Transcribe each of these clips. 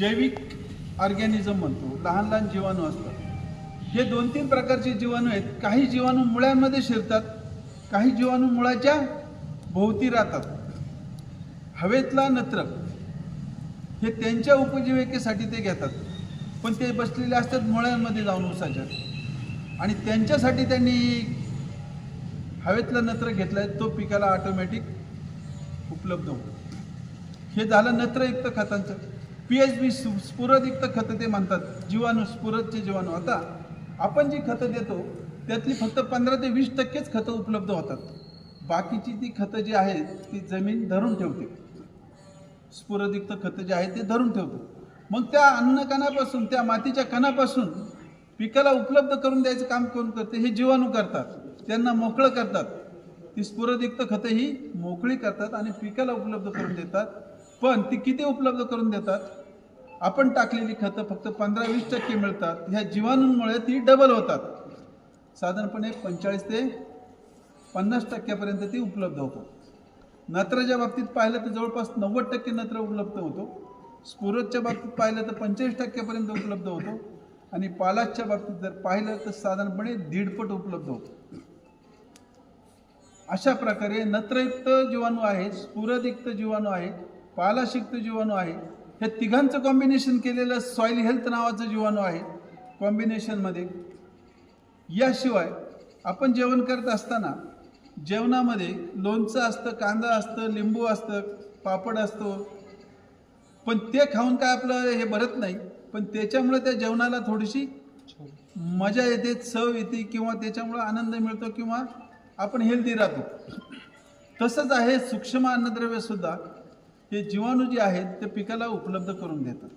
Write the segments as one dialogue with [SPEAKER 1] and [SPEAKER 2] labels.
[SPEAKER 1] जैविक ऑर्गॅनिझम म्हणतो लहान लहान जीवाणू असतात. हे दोन तीन प्रकारचे जीवाणू आहेत. काही जीवाणू मुळ्यांमध्ये शिरतात काही जीवाणू मुळाच्या भोवती राहतात. हवेतला नत्र हे त्यांच्या उपजीविकेसाठी ते घेतात. पण ते बसलेले असतात मुळ्यांमध्ये जाऊन उसाच्या. आणि त्यांच्यासाठी त्यांनी हवेतलं नत्र घेतला आहे तो पिकाला ऑटोमॅटिक उपलब्ध होतो. हे झालं नत्रयुक्त खतांचं. पी एच बी स्फुरदयुक्त खतं ते म्हणतात जीवाणू स्फुरदचे जीवाणू. आता आपण जी खतं देतो त्यातली फक्त पंधरा ते वीस टक्केच खतं उपलब्ध होतात. बाकीची ती खतं जी आहेत ती जमीन धरून ठेवते. स्फुरदयुक्त खतं जे आहेत ते धरून ठेवते मग त्या अन्न कणापासून त्या मातीच्या कणापासून पिकाला उपलब्ध करून द्यायचं काम कोण करते? हे जीवाणू करतात. त्यांना मोकळं करतात. ती स्फुरदयुक्त खतं ही मोकळी करतात आणि पिकाला उपलब्ध करून देतात. पण ती किती उपलब्ध करून देतात? आपण टाकलेली खतं फक्त पंधरा वीस टक्के मिळतात. ह्या जीवाणूंमुळे ती डबल होतात. साधारणपणे पंचेचाळीस ते पन्नास टक्क्यापर्यंत ती उपलब्ध होतो. नत्राच्या बाबतीत पाहिलं तर जवळपास नव्वद टक्के नत्र उपलब्ध होतो. स्फुरदच्या बाबतीत पाहिलं तर पंचेचाळीस टक्क्यापर्यंत उपलब्ध होतो. आणि पालाच्या बाबतीत जर पाहिलं तर साधारणपणे दीडपट उपलब्ध होतो. अशा प्रकारे नत्रयुक्त जीवाणू आहेत स्फुरदयुक्त जीवाणू आहेत पालाशिक्त जीवाणू आहे हे तिघांचं कॉम्बिनेशन केलेलं सॉईल हेल्थ नावाचं जीवाणू आहे. कॉम्बिनेशनमध्ये याशिवाय आपण जेवण करत असताना जेवणामध्ये लोणचं असतं कांदा असतं लिंबू असतं पापड असतो. पण ते खाऊन काय आपलं हे भरत नाही. पण त्याच्यामुळे त्या जेवणाला थोडीशी मजा येते चव येते किंवा त्याच्यामुळं आनंद मिळतो किंवा आपण हेल्दी राहतो. तसंच आहे सूक्ष्म अन्नद्रव्यसुद्धा हे जीवाणू जे आहेत ते पिकाला उपलब्ध करून देतात.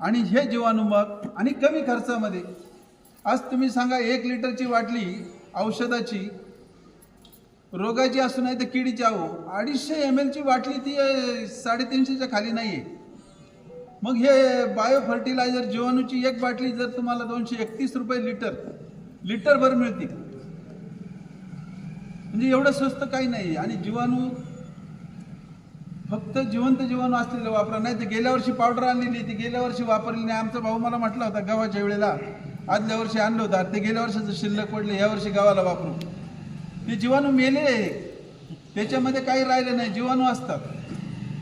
[SPEAKER 1] आणि हे जीवाणू मग आणि कमी खर्चामध्ये आज तुम्ही सांगा एक लिटरची वाटली औषधाची रोगाची असू नाही तर किडीची आहो अडीचशे एम एलची वाटली ती साडेतीनशेच्या खाली नाही आहे मग हे बायो फर्टिलायझर जीवाणूची एक बाटली जर तुम्हाला दोनशे एकतीस रुपये लिटर लिटरभर मिळते म्हणजे एवढं स्वस्त काही नाही आणि जीवाणू फक्त जिवंत जीवाणू असलेलं वापरा नाही तर गेल्या वर्षी पावडर आणलेली ती गेल्या वर्षी वापरली नाही. आमचा भाऊ मला म्हटला होता गव्हाच्या वेळेला आदल्या वर्षी आणलं होतं ते गेल्या वर्षाचं शिल्लक पडलं या वर्षी गावाला वापरू. ते जीवाणू मेले त्याच्यामध्ये काही राहिलं नाही जीवाणू असतात.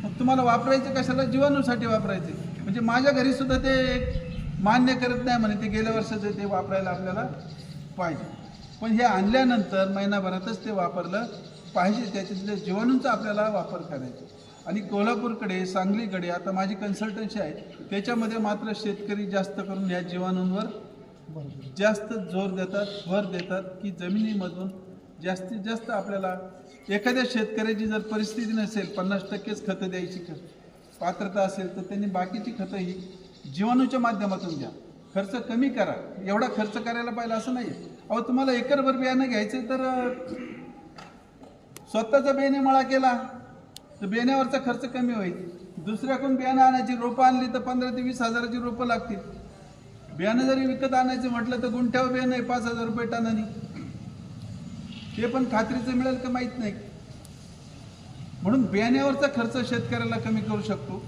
[SPEAKER 1] मग तुम्हाला वापरायचे कशाला? जीवाणूसाठी वापरायचे. म्हणजे माझ्या घरी सुद्धा ते मान्य करत नाही म्हणे ते गेल्या वर्षाचं ते वापरायला आपल्याला पाहिजे. पण हे आणल्यानंतर महिनाभरातच ते वापरलं पाहिजे त्याच्यातल्या जीवाणूंचा आपल्याला वापर करायचा. आणि कोल्हापूरकडे सांगलीकडे आता माझी कन्सल्टन्सी आहे त्याच्यामध्ये मात्र शेतकरी जास्त करून या जीवाणूंवर जास्त जोर देतात भर देतात की जमिनीमधून जास्तीत जास्त आपल्याला एखाद्या शेतकऱ्याची जर परिस्थिती नसेल पन्नास टक्केच खतं द्यायची ख- पात्रता असेल तर त्यांनी बाकीची खतं ही जीवाणूच्या माध्यमातून द्या खर्च कमी करा. एवढा खर्च करायला पाहिजे असं नाही अहो तुम्हाला एकरभर बियाणं घ्यायचं तर स्वतःचा बियाणे मळा केला. तर बियाण्यावरचा खर्च कमी होईल. दुसऱ्याकडून बियाणं आणायची रोपं आणली तर पंधरा ते वीस हजाराची रोपं लागतील. बियाणं जरी विकत आणायचं म्हटलं तर गुंठ्यावर बियाणं आहे पाच हजार रुपये टनानी. ते पण खात्रीचं मिळेल का माहीत नाही. म्हणून बियाण्यावरचा खर्च शेतकऱ्याला कमी करू शकतो.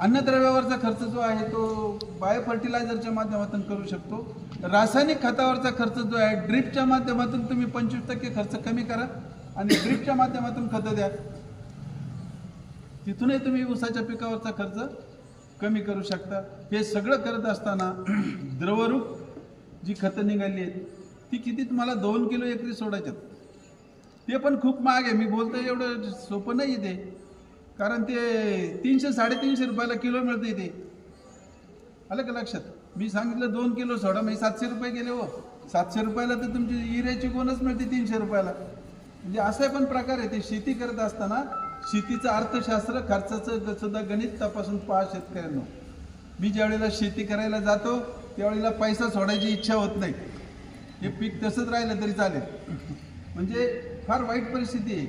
[SPEAKER 1] अन्नद्रव्यावरचा खर्च जो आहे तो बायो फर्टिलायझरच्या माध्यमातून करू शकतो. रासायनिक खतावरचा खर्च जो आहे ड्रिपच्या माध्यमातून तुम्ही पंचवीस टक्के खर्च कमी करा आणि ड्रिपच्या माध्यमातून खतं द्या. तिथूनही तुम्ही ऊसाच्या पिकावरचा खर्च कमी करू शकता. हे सगळं करत असताना द्रवरूप जी खतं निघाली आहेत ती किती तुम्हाला दोन किलो एकरी सोडायच्यात? ते पण खूप महाग आहे. मी बोलतो एवढं सोपं नाही ते. कारण ते तीनशे साडेतीनशे रुपयाला किलो मिळते ते. आलं का लक्षात? मी सांगितलं दोन किलो सोडा म्हणजे सातशे रुपये गेले हो. सातशे रुपयाला तर तुमची इऱ्याची कोणच मिळते तीनशे रुपयाला. म्हणजे असे पण प्रकार आहे. ते शेती करत असताना शेतीचं अर्थशास्त्र खर्चाचं सुद्धा गणित तपासून पहा शेतकऱ्यांना. मी ज्यावेळेला शेती करायला जातो त्यावेळेला पैसा सोडायची इच्छा होत नाही. हे पीक तसंच राहिलं तरी चालेल. म्हणजे फार वाईट परिस्थिती आहे.